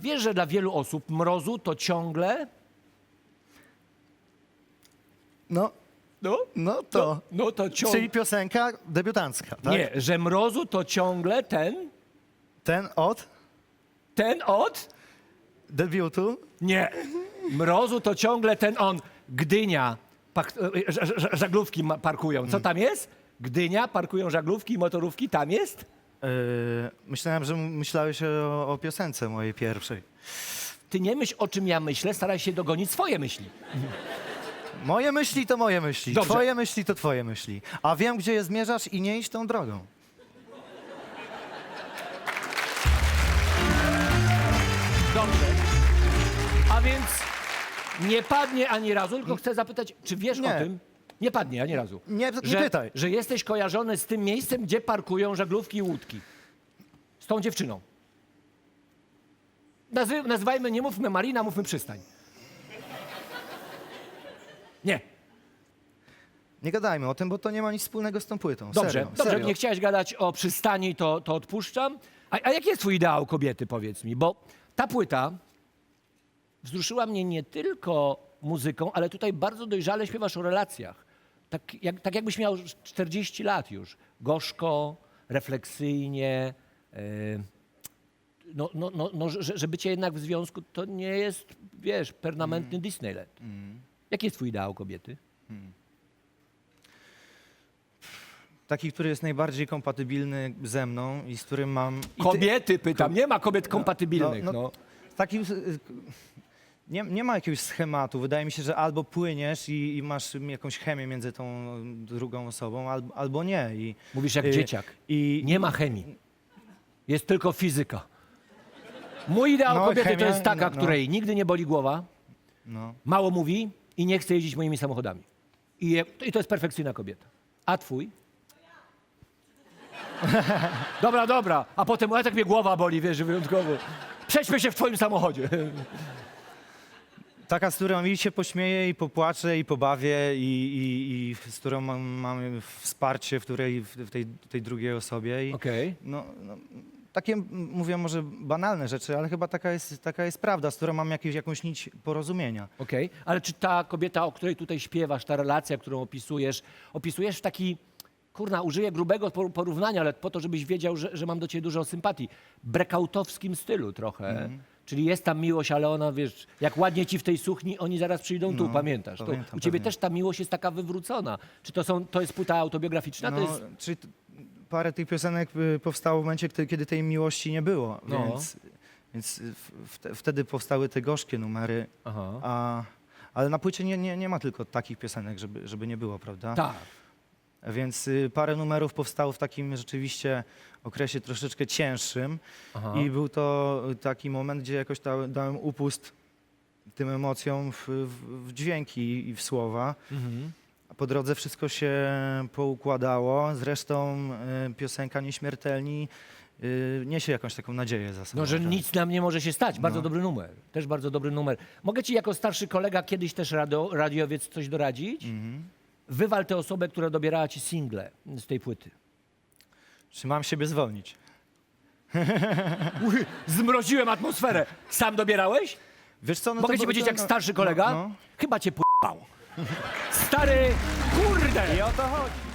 Wiesz, że dla wielu osób mrozu to ciągle... No, No, no to. no to ciągle... Czyli piosenka debiutancka, tak? Nie, że mrozu to ciągle ten... Ten od Ten od... debiutu. Nie. Mrozu to ciągle ten on. Gdynia. Pak, e, ż- ż- żaglówki ma- parkują. Co tam jest? Gdynia, parkują żaglówki, motorówki. Tam jest? Yy, myślałem, że myślałeś o, o piosence mojej pierwszej. Ty nie myśl o czym ja myślę, staraj się dogonić swoje myśli. Moje myśli to moje myśli. Dobrze. Twoje myśli to twoje myśli. A wiem, gdzie je zmierzasz i nie idź tą drogą. Dobrze. A więc nie padnie ani razu, tylko chcę zapytać, czy wiesz Nie. o tym? Nie padnie ani razu. Nie- nie że, pytaj. Że jesteś kojarzony z tym miejscem, gdzie parkują żaglówki i łódki. Z tą dziewczyną. Nazy nazywajmy, nie mówmy Marina, mówmy przystań. Nie. Nie gadajmy o tym, bo to nie ma nic wspólnego z tą płytą. Dobrze, serio, dobrze, serio. nie chciałeś gadać o przystani, to, to odpuszczam. A, a jaki jest twój ideał kobiety, powiedz mi? Bo ta płyta wzruszyła mnie nie tylko muzyką, ale tutaj bardzo dojrzale śpiewasz o relacjach. Tak, jak, tak jakbyś miał 40 lat już. Gorzko, refleksyjnie. e, no, no, no, no, że, że bycie jednak w związku to nie jest, wiesz, permanentny Disneyland. Jaki jest twój ideał kobiety? Taki, który jest najbardziej kompatybilny ze mną i z którym mam... i ty- Kobiety pytam, nie ma kobiet kompatybilnych. No, no, no. Taki, y, nie, nie ma jakiegoś schematu. Wydaje mi się, że albo płyniesz i, i masz jakąś chemię między tą drugą osobą, albo, albo nie. I, Mówisz jak y, dzieciak. I, Nie ma chemii. Jest tylko fizyka. Mój ideał No, kobiety to chemia, jest taka, no, no. której nigdy nie boli głowa, no. mało mówi i nie chce jeździć moimi samochodami. I, je- I to jest perfekcyjna kobieta. A twój? Dobra, dobra. A potem, a tak mnie głowa boli, wiesz, wyjątkowo. Przejdźmy się w twoim samochodzie. Taka, z którą i się pośmieję, i popłaczę, i pobawię, i, i, i z którą mam, mamy wsparcie w, której, w tej, tej drugiej osobie. I, Okej. no, no, takie, m, mówię może banalne rzeczy, ale chyba taka jest, taka jest prawda, z którą mam jakieś, jakąś nić porozumienia. Okej, ale czy ta kobieta, o której tutaj śpiewasz, ta relacja, którą opisujesz, opisujesz w taki, kurna, użyję grubego por- porównania, ale po to, żebyś wiedział, że, że mam do ciebie dużo sympatii, breakoutowskim stylu trochę. Czyli jest tam miłość, ale ona, wiesz, jak ładnie ci w tej suchni, oni zaraz przyjdą tu, No, pamiętasz? To pamiętam, u ciebie pewnie. też ta miłość jest taka wywrócona. Czy to, są, to jest płyta autobiograficzna? To No, jest... czyli t- parę tych piosenek y, powstało w momencie, kiedy, kiedy tej miłości nie było, No. więc, więc w, w, wtedy powstały te gorzkie numery, Aha. a, ale na płycie nie, nie, nie ma tylko takich piosenek, żeby, żeby nie było, prawda? Tak. Więc y, parę numerów powstało w takim rzeczywiście okresie troszeczkę cięższym Aha. i był to taki moment, gdzie jakoś da, dałem upust tym emocjom w, w, w dźwięki i w słowa. Mhm. A po drodze wszystko się poukładało. Zresztą y, piosenka Nieśmiertelni y, niesie jakąś taką nadzieję za sobą. No, że że- nic nam nie może się stać. Bardzo No. dobry numer. Też bardzo dobry numer. Mogę ci jako starszy kolega, kiedyś też radio, radiowiec, coś doradzić? Mhm. Wywal tę osobę, która dobierała ci single z tej płyty. Czy mam siebie zwolnić? Uj, zmroziłem atmosferę. Sam dobierałeś? Wiesz co, no Mogę ci powiedzieć jak no- starszy kolega? No, no. Chyba cię p***ał. Stary, kurde! I o to chodzi.